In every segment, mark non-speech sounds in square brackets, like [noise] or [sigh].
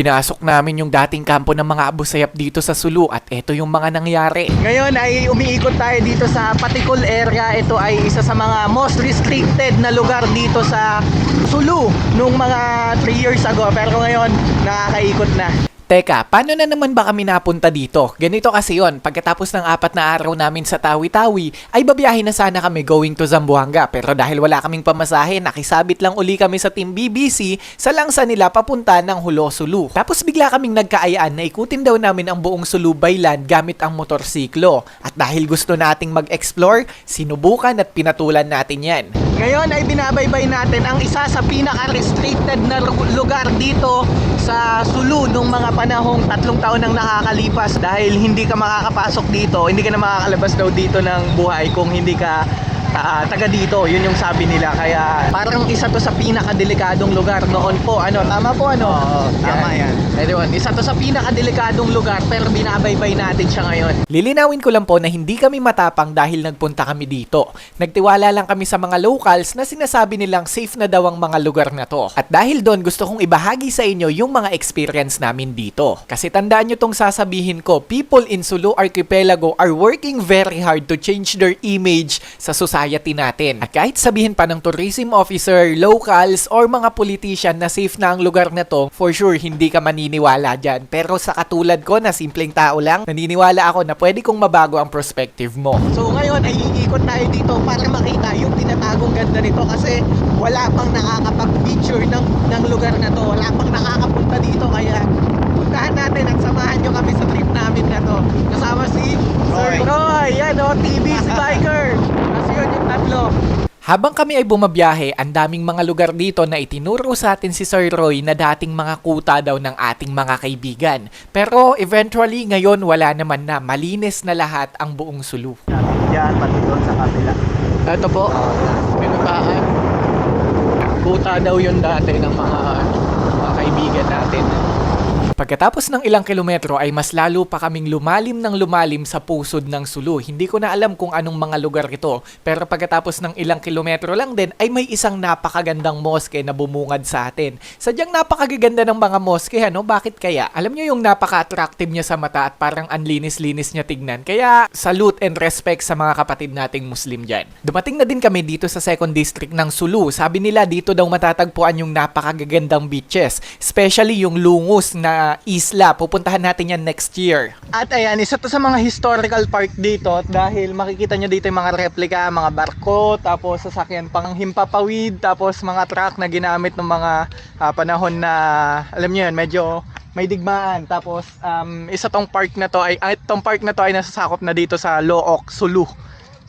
Pinasok namin yung dating kampo ng mga Abu Sayyaf dito sa Sulu at eto yung mga nangyari. Ngayon ay umiikot tayo dito sa Patikul area. Ito ay isa sa mga most restricted na lugar dito sa Sulu nung mga 3 years ago. Pero ngayon, nakakaikot na. Teka, paano na naman ba kami napunta dito? Ganito kasi yon pagkatapos ng apat na araw namin sa Tawi-Tawi, ay babiyahin na sana kami going to Zamboanga. Pero dahil wala kaming pamasahe, nakisabit lang uli kami sa Team BBC sa langsa nila papunta ng Hulo Sulu. Tapos bigla kaming nagkaayaan na ikutin daw namin ang buong Sulu by land gamit ang motorsiklo. At dahil gusto nating mag-explore, sinubukan at pinatulan natin yan. Ngayon ay binabaybay natin ang isa sa pinaka-restricted na lu- lugar dito sa Sulu nung mga panahong tatlong taon nang nakakalipas dahil hindi ka makakapasok dito, hindi ka na makakalabas daw dito ng buhay kung hindi ka ah, taga dito, yun yung sabi nila kaya parang isa to sa pinakadelikadong lugar noon po ano, tama po ano? Oo, tama yan. Ayun, isa to sa pinakadelikadong lugar pero binabaybay natin siya ngayon Lilinawin ko lang po na hindi kami matapang dahil nagpunta kami dito. Nagtiwala lang kami sa mga locals na sinasabi nilang safe na daw ang mga lugar na to. At dahil doon gusto kong ibahagi sa inyo yung mga experience namin dito. Kasi tandaan nyo tong sasabihin ko, people in Sulu Archipelago are working very hard to change their image sa society natin. At kahit sabihin pa ng tourism officer, locals, or mga politician na safe na ang lugar na to, for sure hindi ka maniniwala dyan. Pero sa katulad ko na simpleng tao lang, naniniwala ako na pwede kong mabago ang perspective mo. So ngayon ay iikot tayo dito para makita yung tinatagong ganda nito kasi wala pang nakakapag-picture ng, ng lugar na to. Wala pang nakakapunta dito kaya puntahan natin at samahan nyo kami sa trip namin na to. Kasama si Sir Roy. Roy, yan o, TV si [laughs] Biker. Tatlo. Habang kami ay bumabiyahe, ang daming mga lugar dito na itinuro sa atin si Sir Roy na dating mga kuta daw ng ating mga kaibigan. Pero eventually ngayon wala naman na, malinis na lahat ang buong Sulu. Yan, pati doon sa kabila. Ito po, pinutahan. Kuta daw yun dati ng mga, mga kaibigan natin. Pagkatapos ng ilang kilometro ay mas lalo pa kaming lumalim ng lumalim sa pusod ng Sulu. Hindi ko na alam kung anong mga lugar ito, pero pagkatapos ng ilang kilometro lang din ay may isang napakagandang moske na bumungad sa atin. Sadyang napakaganda ng mga moske, ano? Bakit kaya? Alam nyo yung napaka-attractive niya sa mata at parang anlinis-linis niya tignan. Kaya salute and respect sa mga kapatid nating Muslim dyan. Dumating na din kami dito sa second district ng Sulu. Sabi nila dito daw matatagpuan yung napakagagandang beaches, especially yung lungus na isla. Pupuntahan natin yan next year. At ayan, isa to sa mga historical park dito dahil makikita nyo dito yung mga replika, mga barko, tapos sasakyan pang himpapawid, tapos mga truck na ginamit ng mga ah, panahon na, alam nyo yun, medyo may digmaan. Tapos um, isa tong park na to ay, ay tong park na to ay nasasakop na dito sa Look, Sulu.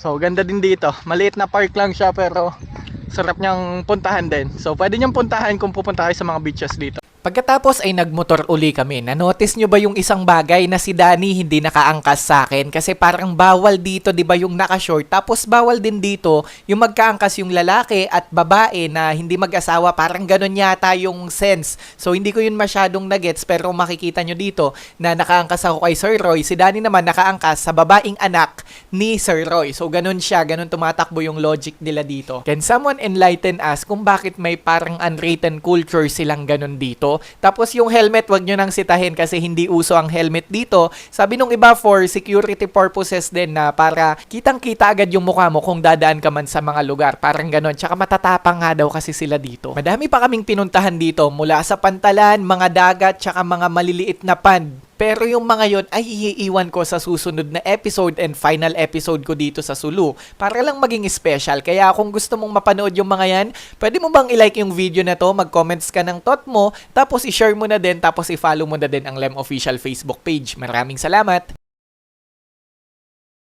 So ganda din dito. Maliit na park lang siya pero sarap niyang puntahan din. So pwede niyang puntahan kung pupunta kayo sa mga beaches dito. Pagkatapos ay nagmotor uli kami. Na-notice nyo ba yung isang bagay na si Danny hindi nakaangkas sa akin? Kasi parang bawal dito, di ba, yung naka-short. Tapos bawal din dito yung magkaangkas yung lalaki at babae na hindi mag-asawa. Parang ganun yata yung sense. So hindi ko yun masyadong nagets pero makikita nyo dito na nakaangkas ako kay Sir Roy. Si Danny naman nakaangkas sa babaeng anak ni Sir Roy. So ganun siya, ganun tumatakbo yung logic nila dito. Can someone enlighten us kung bakit may parang unwritten culture silang ganun Tapos yung helmet, wag nyo nang sitahin kasi hindi uso ang helmet dito. Sabi nung iba for security purposes din na para kitang-kita agad yung mukha mo kung dadaan ka man sa mga lugar. Parang ganon. Tsaka matatapang nga daw kasi sila dito. Madami pa kaming pinuntahan dito mula sa pantalan, mga dagat, tsaka mga maliliit na pond. Pero yung mga yon ay iiwan ko sa susunod na episode and final episode ko dito sa Sulu para lang maging special. Kaya kung gusto mong mapanood yung mga yan, pwede mo bang i-like yung video na to, mag-comments ka ng thought mo, tapos i-share mo na din, tapos i-follow mo na din ang Lem Official Facebook page. Maraming salamat!